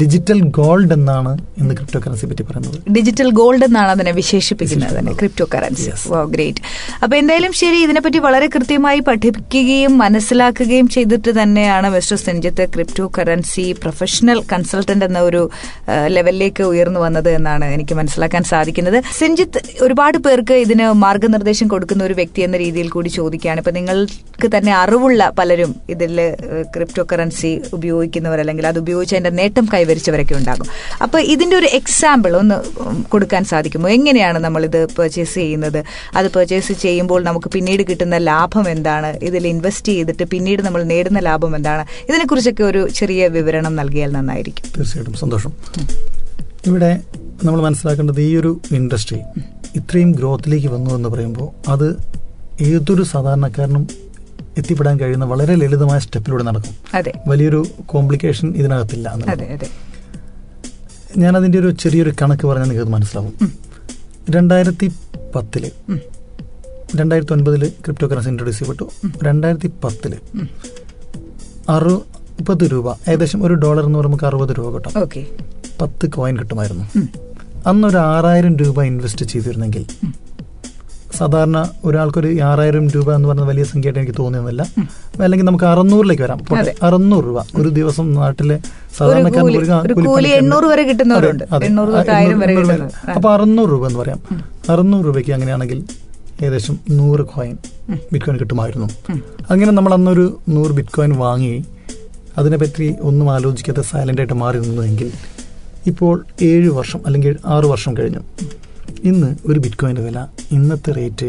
[SPEAKER 2] ഡിജിറ്റൽ ഗോൾഡ് എന്നാണ് ഇന്ന് ക്രിപ്റ്റോ കറൻസിയെ പറ്റി പറയുന്നത്.
[SPEAKER 1] ഡിജിറ്റൽ ഗോൾഡ് എന്നാണ് അതിനെ വിശേഷിപ്പിക്കുന്നത് ക്രിപ്റ്റോ കറൻസി. വോ ഗ്രേറ്റ് അപ്പൊ എന്തായാലും ശരി ഇതിനെപ്പറ്റി വളരെ കൃത്യമായി പഠിപ്പിക്കുകയും മനസ്സിലാക്കുകയും ചെയ്തിട്ട് തന്നെയാണ് mister Senjith crypto currency professional consultant എന്ന ഒരു ലെവലിലേക്ക് ഉയർന്നു വന്നത് എന്നാണ് എനിക്ക് മനസ്സിലാക്കാൻ സാധിക്കുന്നത്. സെഞ്ചിത്ത് ഒരുപാട് പേർക്ക് ഇതിന് മാർഗനിർദ്ദേശം കൊടുക്കുന്ന ഒരു വ്യക്തി എന്ന രീതിയിൽ കൂടി ചോദിക്കുകയാണ്. ഇപ്പൊ നിങ്ങൾക്ക് തന്നെ അറിവുള്ള പലരും ഇതിൽ ക്രിപ്റ്റോ കറൻസി ഉപയോഗിക്കുന്നവർ അല്ലെങ്കിൽ അത് ഉപയോഗിച്ച് അതിന്റെ നേട്ടം കൈവരിച്ചവരൊക്കെ ഉണ്ടാകും. അപ്പൊ ഇതിന്റെ ഒരു എക്സാമ്പിൾ ഒന്ന് കൊടുക്കാൻ സാധിക്കുമോ? എങ്ങനെയാണ് നമ്മൾ ഇത് പർച്ചേസ് ചെയ്യുന്നത്? അത് പർച്ചേസ് ചെയ്യുമ്പോൾ നമുക്ക് പിന്നീട് കിട്ടുന്ന ലാഭം എന്താണ്? ഇതിൽ ഇൻവെസ്റ്റ് ചെയ്തിട്ട് പിന്നീട് നമ്മൾ നേടുന്ന ലാഭം എന്താണ്? ഇതിനെക്കുറിച്ചൊക്കെ ഒരു ചെറിയ വിവരണം നൽകിയാൽ നന്നായിരിക്കും.
[SPEAKER 2] തീർച്ചയായിട്ടും. സന്തോഷം. ഇവിടെ നമ്മൾ മനസ്സിലാക്കേണ്ടത് ഈ ഒരു ഇൻഡസ്ട്രി ഇത്രയും ഗ്രോത്തിലേക്ക് വന്നു എന്ന് പറയുമ്പോൾ അത് ഏതൊരു സാധാരണക്കാരനും എത്തിപ്പെടാൻ കഴിയുന്ന വളരെ ലളിതമായ സ്റ്റെപ്പിലൂടെ നടക്കും. വലിയൊരു കോംപ്ലിക്കേഷൻ ഇതിനകത്തില്ല ഞാൻ അതിന്റെ ഒരു ചെറിയൊരു കണക്ക് പറഞ്ഞാൽ നിങ്ങൾക്ക് മനസ്സിലാവും. രണ്ടായിരത്തി
[SPEAKER 1] പത്തിൽ.
[SPEAKER 2] രണ്ടായിരത്തി ഒൻപതിൽ ക്രിപ്റ്റോ കറൻസി ഇൻട്രൊഡ്യൂസ് ചെയ്യപ്പെട്ടു. രണ്ടായിരത്തി പത്തിൽ
[SPEAKER 1] അറു
[SPEAKER 2] അറുപത് രൂപ ഏകദേശം ഒരു ഡോളർ എന്ന് പറയുമ്പോൾ അറുപത് രൂപ കിട്ടും. പത്ത് കോയിൻ കിട്ടുമായിരുന്നു.
[SPEAKER 1] അന്ന്
[SPEAKER 2] അന്നൊരു ആറായിരം രൂപ ഇൻവെസ്റ്റ് ചെയ്തിരുന്നെങ്കിൽ സാധാരണ ഒരാൾക്കൊരു ആറായിരം രൂപ എന്ന് പറഞ്ഞ വലിയ സംഖ്യയായിട്ട് എനിക്ക് തോന്നിയൊന്നുമില്ല. അല്ലെങ്കിൽ നമുക്ക് അറുന്നൂറിലേക്ക് വരാം. അറുന്നൂറ് രൂപ. ഒരു ദിവസം നാട്ടിലെ. അപ്പൊ അറുന്നൂറ് രൂപ എന്ന് പറയാം. അറുന്നൂറ് രൂപയ്ക്ക് അങ്ങനെയാണെങ്കിൽ ഏകദേശം നൂറ് കോയിൻ ബിറ്റ് കോയിൻ കിട്ടുമായിരുന്നു. അങ്ങനെ നമ്മൾ അന്നൊരു നൂറ് ബിറ്റ് കോയിൻ വാങ്ങി അതിനെപ്പറ്റി ഒന്നും ആലോചിക്കാതെ സൈലന്റ് ആയിട്ട് മാറി നിന്നുവെങ്കിൽ ഇപ്പോൾ ഏഴ് വർഷം അല്ലെങ്കിൽ ആറ് വർഷം കഴിഞ്ഞു. ഇന്ന് ഒരു ബിറ്റ് കോയിന്റെ വില ഇന്നത്തെ റേറ്റ്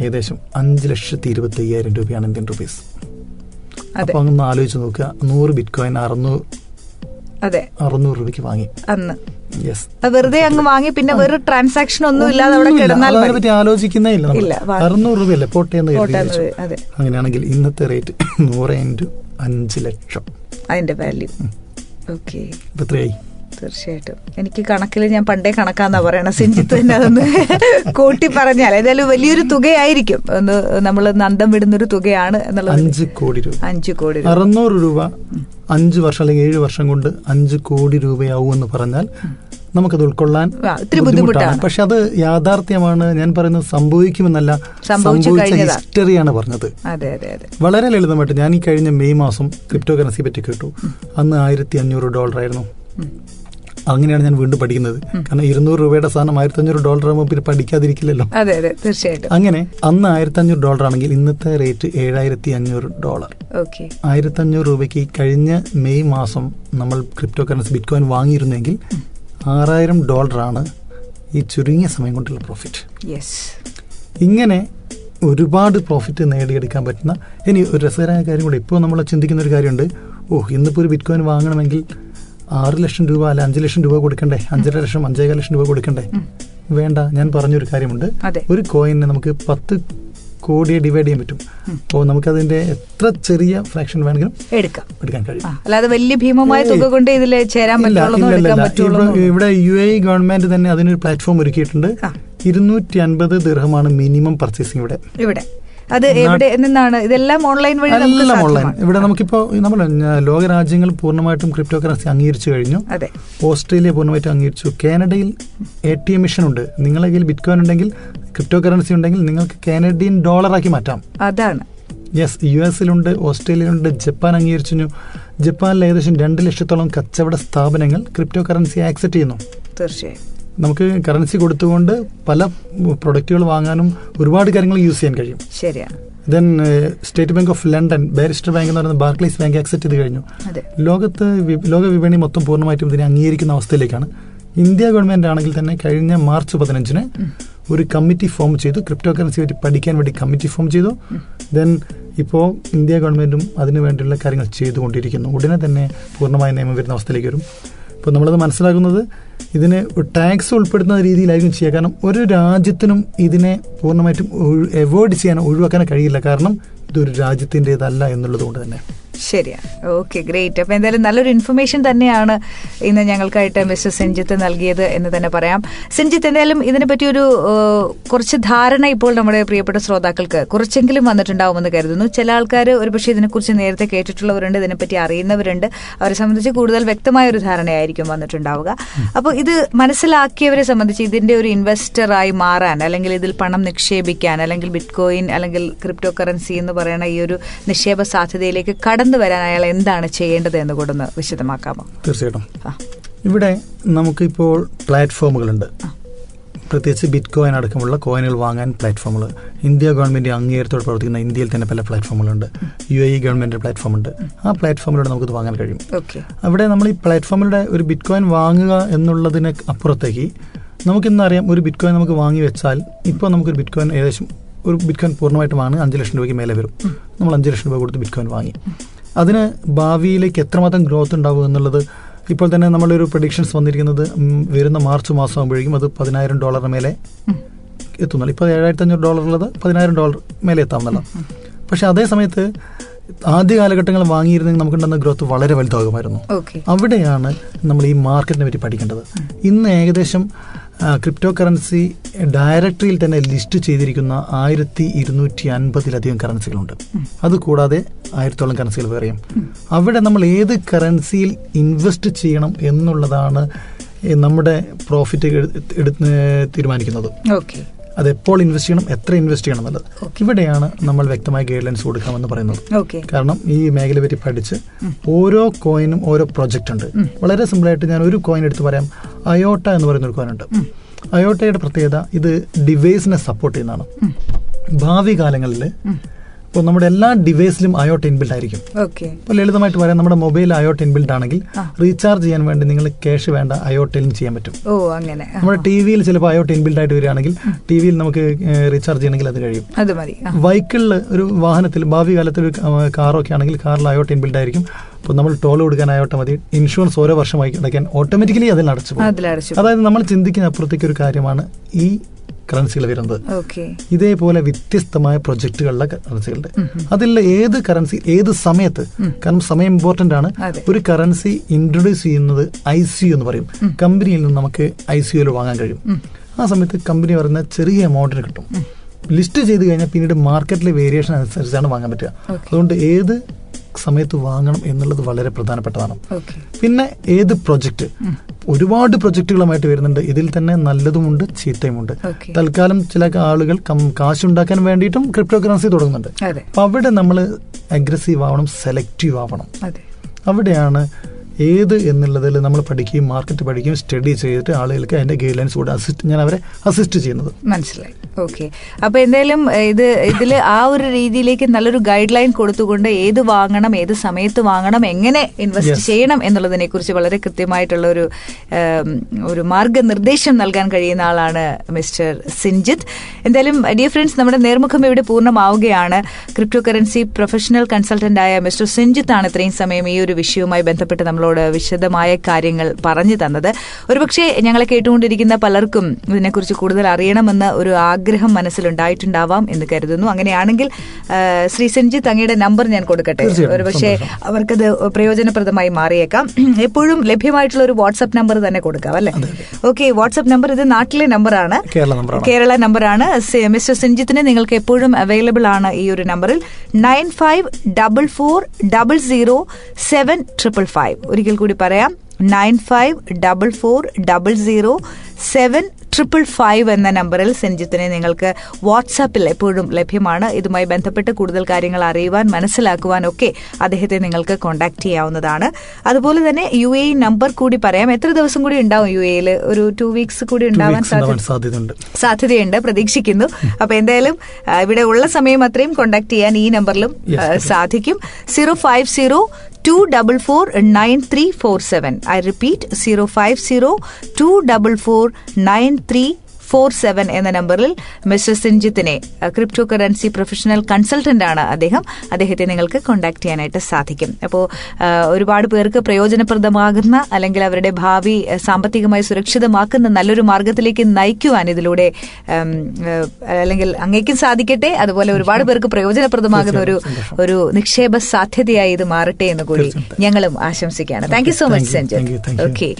[SPEAKER 2] ഏകദേശം അഞ്ച് ലക്ഷത്തി ഇരുപത്തി അയ്യായിരം രൂപയാണ് ഇന്ത്യൻ റുപ്പീസ്
[SPEAKER 1] അപ്പൊ
[SPEAKER 2] അപ്പോൾ അങ്ങ് ആലോചിച്ച് നോക്കുക. നൂറ് ബിറ്റ് കോയിൻ അറുന്നൂറ്
[SPEAKER 1] അതെ.
[SPEAKER 2] അറുന്നൂറ് രൂപയ്ക്ക് വാങ്ങി.
[SPEAKER 1] അന്ന്. വെറുതെ അങ്ങ് വാങ്ങി പിന്നെ വെറും ട്രാൻസാക്ഷൻ ഒന്നും ഇല്ലാതെ അവിടെ കിടന്നാൽ.
[SPEAKER 2] പറ്റി ആലോചിക്കുന്നേ ഇല്ല അറുന്നൂറ് രൂപയല്ലേ? പോട്ടെ എന്ന് അങ്ങനെയാണെങ്കിൽ ഇന്നത്തെ റേറ്റ് നൂറ് ഇന്റു അഞ്ച് ലക്ഷം.
[SPEAKER 1] അതിന്റെ വാല്യൂ ഓക്കെ
[SPEAKER 2] എത്രയായി?
[SPEAKER 1] തീർച്ചയായിട്ടും. എനിക്ക് കണക്കിൽ ഞാൻ പണ്ടേ കണക്കാന്നാ പറയണ. സിഞ്ചിത്ത് തന്നെ അതൊന്ന് കൂട്ടി പറഞ്ഞാൽ. ഏതായാലും വലിയൊരു തുകയായിരിക്കും. ഒന്ന് നമ്മൾ നന്ദം വിടുന്നൊരു തുകയാണ് എന്നുള്ളത്.
[SPEAKER 2] അഞ്ച് കോടി രൂപ.
[SPEAKER 1] അഞ്ചു കോടി രൂപ.
[SPEAKER 2] അറുന്നൂറ് രൂപ അഞ്ച് വർഷം അല്ലെങ്കിൽ ഏഴ് വർഷം കൊണ്ട് അഞ്ച് കോടി രൂപയാവും എന്ന് പറഞ്ഞാൽ നമുക്കത് ഉൾക്കൊള്ളാൻ
[SPEAKER 1] ബുദ്ധിമുട്ടാണ്.
[SPEAKER 2] പക്ഷെ അത് യാഥാർത്ഥ്യമാണ്. ഞാൻ പറയുന്നത് സംഭവിക്കുമെന്നല്ല
[SPEAKER 1] സംഭവിച്ചു.
[SPEAKER 2] ഹിസ്റ്ററിയാണ് പറഞ്ഞത്. വളരെ ലളിതമായിട്ട് ഞാൻ ഈ കഴിഞ്ഞ മെയ് മാസം ക്രിപ്റ്റോ കറൻസി പറ്റി കേട്ടു. അന്ന് ആയിരത്തി അഞ്ഞൂറ് ഡോളർ ആയിരുന്നു. അങ്ങനെയാണ് ഞാൻ വീണ്ടും പഠിക്കുന്നത്. കാരണം ഇരുന്നൂറ് രൂപയുടെ സാധനം ആയിരത്തി അഞ്ഞൂറ് ഡോളർ ആകുമ്പോൾ പിന്നെ പഠിക്കാതിരിക്കില്ലല്ലോ.
[SPEAKER 1] അതെ അതെ തീർച്ചയായിട്ടും.
[SPEAKER 2] അങ്ങനെ അന്ന് ആയിരത്തി അഞ്ഞൂറ് ഡോളർ ആണെങ്കിൽ ഇന്നത്തെ റേറ്റ് ഏഴായിരത്തി അഞ്ഞൂറ് ഡോളർ.
[SPEAKER 1] ഓക്കെ.
[SPEAKER 2] ആയിരത്തി അഞ്ഞൂറ് രൂപയ്ക്ക് കഴിഞ്ഞ മെയ് മാസം നമ്മൾ ക്രിപ്റ്റോ കറൻസി ബിറ്റ് കോയിൻ വാങ്ങിയിരുന്നെങ്കിൽ ആറായിരം ഡോളറാണ് ഈ ചുരുങ്ങിയ സമയം കൊണ്ടുള്ള പ്രോഫിറ്റ് ഇങ്ങനെ ഒരുപാട് പ്രോഫിറ്റ് നേടിയെടുക്കാൻ പറ്റുന്ന ഇനി ഒരു രസകരമായ കാര്യം കൂടെ ഇപ്പോൾ നമ്മൾ ചിന്തിക്കുന്ന ഒരു കാര്യമുണ്ട്. ഓ ഇന്നിപ്പോൾ ഒരു ബിറ്റ് കോയിൻ വാങ്ങണമെങ്കിൽ ആറ് ലക്ഷം രൂപ അല്ല അഞ്ച് ലക്ഷം രൂപ കൊടുക്കണ്ടേ? അഞ്ചര ലക്ഷം അഞ്ചേകാൽ ലക്ഷം രൂപ കൊടുക്കണ്ടേ? വേണ്ട ഞാൻ പറഞ്ഞൊരു കാര്യമുണ്ട്. ഒരു കോയിനെ നമുക്ക് പത്ത് കോടിയെ ഡിവൈഡ് ചെയ്യാൻ പറ്റും. അപ്പോൾ നമുക്കതിന്റെ എത്ര ചെറിയ ഫ്രാക്ഷൻ വേണമെങ്കിലും
[SPEAKER 1] എടുക്കാം.
[SPEAKER 2] എടുക്കാൻ കഴിയും.
[SPEAKER 1] അല്ലാതെ വലിയ ഭീമമായ തുക കൊണ്ട് ഇതിൽ ചേരാൻ
[SPEAKER 2] ഇവിടെ- യു എ ഗവൺമെന്റ് തന്നെ അതിനൊരു പ്ലാറ്റ്ഫോം ഒരുക്കിയിട്ടുണ്ട്. ഇരുന്നൂറ്റി അൻപത് ദീർഘമാണ് മിനിമം പർച്ചേസിംഗ് ഇവിടെ.
[SPEAKER 1] ഇവിടെ. അത് എവിടെ നിന്നാണ്? ഇതെല്ലാം ഓൺലൈൻ വഴി
[SPEAKER 2] എല്ലാം ഓൺലൈൻ. ഇവിടെ നമുക്കിപ്പോ നമ്മൾ ലോകരാജ്യങ്ങൾ പൂർണമായിട്ടും ക്രിപ്റ്റോ കറൻസി അംഗീകരിച്ചു കഴിഞ്ഞു.
[SPEAKER 1] അതെ.
[SPEAKER 2] ഓസ്ട്രേലിയ പൂർണമായിട്ടും അംഗീകരിച്ചു. കാനഡയിൽ എ ടി എം മിഷൻ ഉണ്ട്. നിങ്ങളെ കയ്യിൽ ബിറ്റ് കോയിൻ ഉണ്ടെങ്കിൽ ക്രിപ്റ്റോ കറൻസി ഉണ്ടെങ്കിൽ നിങ്ങൾക്ക് കാനഡിയൻ ഡോളറാക്കി മാറ്റാം.
[SPEAKER 1] അതാണ്.
[SPEAKER 2] യെസ് യു എസിലുണ്ട് ഓസ്ട്രേലിയയിലുണ്ട് ജപ്പാൻ അംഗീകരിച്ചു ജപ്പാനിൽ ഏകദേശം രണ്ട് ലക്ഷത്തോളം കച്ചവട സ്ഥാപനങ്ങൾ ക്രിപ്റ്റോ കറൻസി ആക്സെപ്റ്റ് ചെയ്യുന്നു.
[SPEAKER 1] തീർച്ചയായും.
[SPEAKER 2] നമുക്ക് കറൻസി കൊടുത്തുകൊണ്ട് പല പ്രൊഡക്റ്റുകൾ വാങ്ങാനും ഒരുപാട് കാര്യങ്ങൾ യൂസ് ചെയ്യാൻ കഴിയും.
[SPEAKER 1] ശരിയാണ്
[SPEAKER 2] then state bank of London barrister bank എന്ന് പറയുന്നത് ബാർക്ലൈസ് ബാങ്ക് അക്സെപ്റ്റ് ചെയ്ത് കഴിഞ്ഞു. ലോകത്ത് ലോക വിപണി മൊത്തം പൂർണമായിട്ടും ഇതിനെ അംഗീകരിക്കുന്ന അവസ്ഥയിലേക്കാണ്. ഇന്ത്യ ഗവൺമെന്റ് ആണെങ്കിൽ തന്നെ കഴിഞ്ഞ മാർച്ച് പതിനഞ്ചിന് ഒരു കമ്മിറ്റി ഫോം ചെയ്തു. ക്രിപ്റ്റോ കറൻസി പറ്റി പഠിക്കാൻ വേണ്ടി കമ്മിറ്റി ഫോം ചെയ്തു. ദെൻ ഇപ്പോൾ ഇന്ത്യ ഗവൺമെന്റും അതിനു വേണ്ടിയുള്ള കാര്യങ്ങൾ ചെയ്തുകൊണ്ടിരിക്കുന്നു. ഉടനെ തന്നെ പൂർണമായ നിയമം വരുന്ന അവസ്ഥയിലേക്ക് വരും. ഇപ്പോൾ നമ്മളത് മനസ്സിലാക്കുന്നത് ഇതിന് ടാക്സ് ഉൾപ്പെടുന്ന രീതിയിലായിരിക്കും ചെയ്യുക. കാരണം ഒരു രാജ്യത്തിനും ഇതിനെ പൂർണമായിട്ടും അവോയ്ഡ് ചെയ്യാൻ ഒഴിവാക്കാൻ കഴിയില്ല. കാരണം ഇതൊരു രാജ്യത്തിന്റെതല്ല എന്നുള്ളത് കൊണ്ട് തന്നെ.
[SPEAKER 1] ശരിയാണ് ഓക്കെ ഗ്രേറ്റ് അപ്പൊ എന്തായാലും നല്ലൊരു ഇൻഫർമേഷൻ തന്നെയാണ് ഇന്ന് ഞങ്ങൾക്കായിട്ട് മിസ്റ്റർ സെഞ്ചിത്ത് നൽകിയത് എന്ന് തന്നെ പറയാം. സെഞ്ചിത്ത് എന്തായാലും ഇതിനെപ്പറ്റി ഒരു കുറച്ച് ധാരണ ഇപ്പോൾ നമ്മുടെ പ്രിയപ്പെട്ട ശ്രോതാക്കൾക്ക് കുറച്ചെങ്കിലും വന്നിട്ടുണ്ടാവുമെന്ന് കരുതുന്നു. ചില ആൾക്കാർ ഒരുപക്ഷെ ഇതിനെക്കുറിച്ച് നേരത്തെ കേട്ടിട്ടുള്ളവരുണ്ട് ഇതിനെപ്പറ്റി അറിയുന്നവരുണ്ട്. അവരെ സംബന്ധിച്ച് കൂടുതൽ വ്യക്തമായ ഒരു ധാരണയായിരിക്കും വന്നിട്ടുണ്ടാവുക. അപ്പോൾ ഇത് മനസ്സിലാക്കിയവരെ സംബന്ധിച്ച് ഇതിന്റെ ഒരു ഇൻവെസ്റ്ററായി മാറാൻ അല്ലെങ്കിൽ ഇതിൽ പണം നിക്ഷേപിക്കാൻ അല്ലെങ്കിൽ ബിറ്റ് കോയിൻ അല്ലെങ്കിൽ ക്രിപ്റ്റോ കറൻസി എന്ന് പറയുന്ന ഈ ഒരു നിക്ഷേപ സാധ്യതയിലേക്ക് കടന്നു വരാൻ അയാൾ എന്താണ് ചെയ്യേണ്ടത് എന്ന് കൂടെ ഒന്ന് വിശദമാക്കാമോ?
[SPEAKER 2] തീർച്ചയായിട്ടും. ഇവിടെ നമുക്കിപ്പോൾ പ്ലാറ്റ്ഫോമുകളുണ്ട്. പ്രത്യേകിച്ച് ബിറ്റ് കോയിൻ അടക്കമുള്ള കോയിനുകൾ വാങ്ങാൻ പ്ലാറ്റ്ഫോമുകൾ. ഇന്ത്യ ഗവൺമെന്റ് അംഗീകാരത്തോടെ പ്രവർത്തിക്കുന്ന ഇന്ത്യയിൽ തന്നെ പല പ്ലാറ്റ്ഫോമുകളുണ്ട്. U A E government platform ഉണ്ട് ആ പ്ലാറ്റ്ഫോമിലൂടെ നമുക്കിത് വാങ്ങാൻ കഴിയും.
[SPEAKER 1] ഓക്കെ.
[SPEAKER 2] അവിടെ നമ്മൾ ഈ പ്ലാറ്റ്ഫോമിലൂടെ ഒരു ബിറ്റ് കോയിൻ വാങ്ങുക എന്നുള്ളതിന് അപ്പുറത്തേക്ക് നമുക്കിന്നറിയാം ഒരു ബിറ്റ് കോയിൻ നമുക്ക് വാങ്ങി വെച്ചാൽ ഇപ്പോൾ നമുക്കൊരു ബിറ്റ് കോയിൻ ഏകദേശം ഒരു ബിറ്റ് കോയിൻ പൂർണമായിട്ട് വാങ്ങി അഞ്ച് ലക്ഷം രൂപയ്ക്ക് മേലെ വരും. നമ്മൾ അഞ്ച് ലക്ഷം രൂപ കൊടുത്ത് ബിറ്റ് കോയിൻ വാങ്ങി. അതിന് ഭാവിയിലേക്ക് എത്രമാത്രം ഗ്രോത്ത് ഉണ്ടാവും എന്നുള്ളത് ഇപ്പോൾ തന്നെ നമ്മളൊരു പ്രഡിക്ഷൻസ് വന്നിരിക്കുന്നത് വരുന്ന മാർച്ച് മാസം ആകുമ്പോഴേക്കും അത് പതിനായിരം ഡോളറിന് മേലെ എത്തുന്നുള്ളൂ ഇപ്പോൾ ഏഴായിരത്തി അഞ്ഞൂറ് ഡോളർ ഉള്ളത് പതിനായിരം ഡോളർ മേലെ എത്താവുന്നതാണ്. പക്ഷേ അതേ സമയത്ത് ആദ്യ കാലഘട്ടങ്ങൾ വാങ്ങിയിരുന്നെങ്കിൽ നമുക്കുണ്ടാകുന്ന ഗ്രോത്ത് വളരെ വലുതാകുമായിരുന്നു. അവിടെയാണ് നമ്മൾ ഈ മാർക്കറ്റിനെ പറ്റി പഠിക്കേണ്ടത്. ഇന്ന് ഏകദേശം ക്രിപ്റ്റോ കറൻസി ഡയറക്ടറിയിൽ തന്നെ ലിസ്റ്റ് ചെയ്തിരിക്കുന്ന ആയിരത്തി ഇരുന്നൂറ്റി അൻപതിലധികം കറൻസികളുണ്ട് അതുകൂടാതെ ആയിരത്തോളം കറൻസികൾ വേറെയും. അവിടെ നമ്മൾ ഏത് കറൻസിയിൽ ഇൻവെസ്റ്റ് ചെയ്യണം എന്നുള്ളതാണ് നമ്മുടെ പ്രോഫിറ്റ് എടുത്ത് തീരുമാനിക്കുന്നത്. അത് എപ്പോൾ ഇൻവെസ്റ്റ് ചെയ്യണം എത്ര ഇൻവെസ്റ്റ് ചെയ്യണം എന്നുള്ളത്. ഇവിടെയാണ് നമ്മൾ വ്യക്തമായ ഗൈഡ് ലൈൻസ് കൊടുക്കാമെന്ന് പറയുന്നത്. കാരണം ഈ മേഖല പറ്റി പഠിച്ച് ഓരോ കോയിനും ഓരോ പ്രൊജക്റ്റ് ഉണ്ട്. വളരെ സിമ്പിളായിട്ട് ഞാൻ ഒരു കോയിൻ എടുത്ത് പറയാം. അയോട്ട എന്ന് പറയുന്ന ഒരു കോയിൻ ഉണ്ട്. അയോട്ടയുടെ പ്രത്യേകത ഇത് ഡിവൈസിനെ സപ്പോർട്ട് ചെയ്യുന്നതാണ്. ഭാവി കാലങ്ങളിൽ ഇപ്പോൾ നമ്മുടെ എല്ലാ ഡിവൈസിലും അയോട്ട് ഇൻബിൽഡ് ആയിരിക്കും. ഇപ്പോൾ ലളിതമായിട്ട് പറയാം നമ്മുടെ മൊബൈൽ അയോട്ട് ഇൻബിൽഡ് ആണെങ്കിൽ റീചാർജ് ചെയ്യാൻ വേണ്ടി നിങ്ങൾ ക്യാഷ് വേണ്ട അയോട്ടിലും ചെയ്യാൻ പറ്റും.
[SPEAKER 1] ഓ അങ്ങനെ.
[SPEAKER 2] നമ്മുടെ ടി വിയിൽ ചിലപ്പോൾ അയോട്ട് ഇൻബിൽഡ് ആയിട്ട് വരികയാണെങ്കിൽ ടി വിയിൽ നമുക്ക് റീചാർജ് ചെയ്യണമെങ്കിൽ അത് കഴിയും.
[SPEAKER 1] അത് മതി.
[SPEAKER 2] വൈക്കിളിൽ ഒരു വാഹനത്തിൽ ഭാവി കാലത്ത് ഒരു കാറൊക്കെ ആണെങ്കിൽ കാറിൽ അയോട്ട് ഇൻബിൽഡ് ആയിരിക്കും. അപ്പോൾ നമ്മൾ ടോൾ കൊടുക്കാൻ അയോട്ട് മതി. ഇൻഷുറൻസ് ഓരോ വർഷമായി അടയ്ക്കാൻ ഓട്ടോമാറ്റിക്കലി അതിൽ അടച്ചു അതായത് നമ്മൾ ചിന്തിക്കുന്ന അപ്പുറത്തേക്ക് ഒരു കാര്യമാണ്. ഈ കറൻസികൾ വരുന്നത്. ഇതേപോലെ വ്യത്യസ്തമായ പ്രൊജക്ടുകളിലെ കറൻസികളുടെ അതിൽ ഏത് കറൻസി ഏത് സമയത്ത് കാരണം സമയം ഇമ്പോർട്ടന്റ് ആണ്. ഒരു കറൻസി ഇൻട്രൊഡ്യൂസ് ചെയ്യുന്നത് ഐ സി എന്ന് പറയും. കമ്പനിയിൽ നിന്ന് നമുക്ക് ഐ സി വാങ്ങാൻ കഴിയും. ആ സമയത്ത് കമ്പനി പറയുന്ന ചെറിയ എമൗണ്ടിന് കിട്ടും. ലിസ്റ്റ് ചെയ്ത് കഴിഞ്ഞാൽ പിന്നീട് മാർക്കറ്റിലെ വേരിയേഷൻ അനുസരിച്ചാണ് വാങ്ങാൻ പറ്റുക. അതുകൊണ്ട് ഏത് സമയത്ത് വാങ്ങണം എന്നുള്ളത് വളരെ പ്രധാനപ്പെട്ടതാണ്. പിന്നെ ഏത് പ്രൊജക്ട് ഒരുപാട് പ്രൊജക്ടുകളുമായിട്ട് വരുന്നുണ്ട്. ഇതിൽ തന്നെ നല്ലതുമുണ്ട് ചീത്തയുമുണ്ട്. തൽക്കാലം ചില ആളുകൾ കാശ് കാശുണ്ടാക്കാൻ വേണ്ടിയിട്ടും ക്രിപ്റ്റോ കറൻസി തുടങ്ങുന്നുണ്ട് അപ്പൊ അവിടെ നമ്മൾ അഗ്രസീവ് ആവണം സെലക്റ്റീവ് ആവണം. അവിടെയാണ് ഏത് എന്നുള്ളതിൽ നമ്മൾ പഠിക്കുകയും മാർക്കറ്റ് പഠിക്കുകയും സ്റ്റഡി ചെയ്തിട്ട് ആളുകൾക്ക് അതിന്റെ ഗൈഡ് ലൈൻസ് കൂടെ അസിസ്റ്റ് ഞാൻ അവരെ അസിസ്റ്റ് ചെയ്യുന്നത്.
[SPEAKER 1] മനസ്സിലായി. ഓക്കെ അപ്പൊ എന്തായാലും ഇത് ഇതിൽ ആ ഒരു രീതിയിലേക്ക് നല്ലൊരു ഗൈഡ് ലൈൻ കൊടുത്തുകൊണ്ട് ഏത് വാങ്ങണം ഏത് സമയത്ത് വാങ്ങണം എങ്ങനെ ഇൻവെസ്റ്റ് ചെയ്യണം എന്നുള്ളതിനെ കുറിച്ച് വളരെ കൃത്യമായിട്ടുള്ള ഒരു ഒരു മാർഗനിർദ്ദേശം നൽകാൻ കഴിയുന്ന ആളാണ് മിസ്റ്റർ സിൻജിത്ത്. എന്തായാലും ഡിയർ ഫ്രണ്ട്സ് നമ്മുടെ നേർമുഖം ഇവിടെ പൂർണമാവുകയാണ്. ക്രിപ്റ്റോ കറൻസി പ്രൊഫഷണൽ കൺസൾട്ടന്റ് ആയ മിസ്റ്റർ സിൻജിത്ത് ആണ് ഇത്രയും സമയം ഈ ഒരു വിഷയവുമായി ബന്ധപ്പെട്ട് നമ്മളോട് വിശദമായ കാര്യങ്ങൾ പറഞ്ഞു തന്നത്. ഒരുപക്ഷെ ഞങ്ങളെ കേട്ടുകൊണ്ടിരിക്കുന്ന പലർക്കും ഇതിനെക്കുറിച്ച് കൂടുതൽ അറിയണമെന്ന് ഒരു ആഗ്രഹം മനസ്സിലുണ്ടായിട്ടുണ്ടാവാം എന്ന് കരുതുന്നു. അങ്ങനെയാണെങ്കിൽ ശ്രീ സെഞ്ജി അങ്ങയുടെ നമ്പർ ഞാൻ കൊടുക്കട്ടെ? ഒരുപക്ഷെ അവർക്കത് പ്രയോജനപ്രദമായി മാറിയേക്കാം. എപ്പോഴും ലഭ്യമായിട്ടുള്ള ഒരു വാട്സപ്പ് നമ്പർ തന്നെ കൊടുക്കാം അല്ലെ? ഓക്കെ വാട്സപ്പ് നമ്പർ ഇത് നാട്ടിലെ നമ്പറാണ്.
[SPEAKER 2] കേരള നമ്പറാണ്.
[SPEAKER 1] മിസ്റ്റർ സെഞ്ജിത്തിന് നിങ്ങൾക്ക് എപ്പോഴും അവൈലബിൾ ആണ് ഈ ഒരു നമ്പറിൽ. Nine five double four double zero seven triple five. ഒരിക്കൽ കൂടി പറയാം. Nine five double four double zero seven triple five എന്ന നമ്പറിൽ സെഞ്ജിത്തിനെ നിങ്ങൾക്ക് വാട്സാപ്പിൽ എപ്പോഴും ലഭ്യമാണ്. ഇതുമായി ബന്ധപ്പെട്ട് കൂടുതൽ കാര്യങ്ങൾ അറിയുവാൻ മനസ്സിലാക്കുവാൻ ഒക്കെ അദ്ദേഹത്തെ നിങ്ങൾക്ക് കോൺടാക്ട് ചെയ്യാവുന്നതാണ്. അതുപോലെ തന്നെ യു എ നമ്പർ കൂടി പറയാം. എത്ര ദിവസം കൂടി ഉണ്ടാവും യു എയിൽ ഒരു ടു വീക്സ് കൂടി ഉണ്ടാവാൻ
[SPEAKER 2] സാധ്യതയുണ്ട്.
[SPEAKER 1] സാധ്യതയുണ്ട്. പ്രതീക്ഷിക്കുന്നു. അപ്പൊ എന്തായാലും ഇവിടെ ഉള്ള സമയം അത്രയും കോണ്ടാക്ട് ചെയ്യാൻ ഈ നമ്പറിലും. സാധിക്കും. Zero five zero two double four nine three four seven എന്ന നമ്പറിൽ മിസ്റ്റർ സിൻജിത്തിനെ ക്രിപ്റ്റോ കറൻസി പ്രൊഫഷണൽ കൺസൾട്ടന്റ് ആണ് അദ്ദേഹം. അദ്ദേഹത്തെ നിങ്ങൾക്ക് കോൺടാക്ട് ചെയ്യാനായിട്ട് സാധിക്കും. അപ്പോൾ ഒരുപാട് പേർക്ക് പ്രയോജനപ്രദമാകുന്ന അല്ലെങ്കിൽ അവരുടെ ഭാവി സാമ്പത്തികമായി സുരക്ഷിതമാക്കുന്ന നല്ലൊരു മാർഗത്തിലേക്ക് നയിക്കുവാൻ ഇതിലൂടെ അല്ലെങ്കിൽ അങ്ങേക്കും സാധിക്കട്ടെ. അതുപോലെ ഒരുപാട് പേർക്ക് പ്രയോജനപ്രദമാകുന്ന ഒരു ഒരു നിക്ഷേപ സാധ്യതയായി ഇത് മാറട്ടെ എന്ന് കൂടി ഞങ്ങളും ആശംസിക്കുകയാണ്. Thank you so much
[SPEAKER 2] Senju
[SPEAKER 1] Sanjay. Okay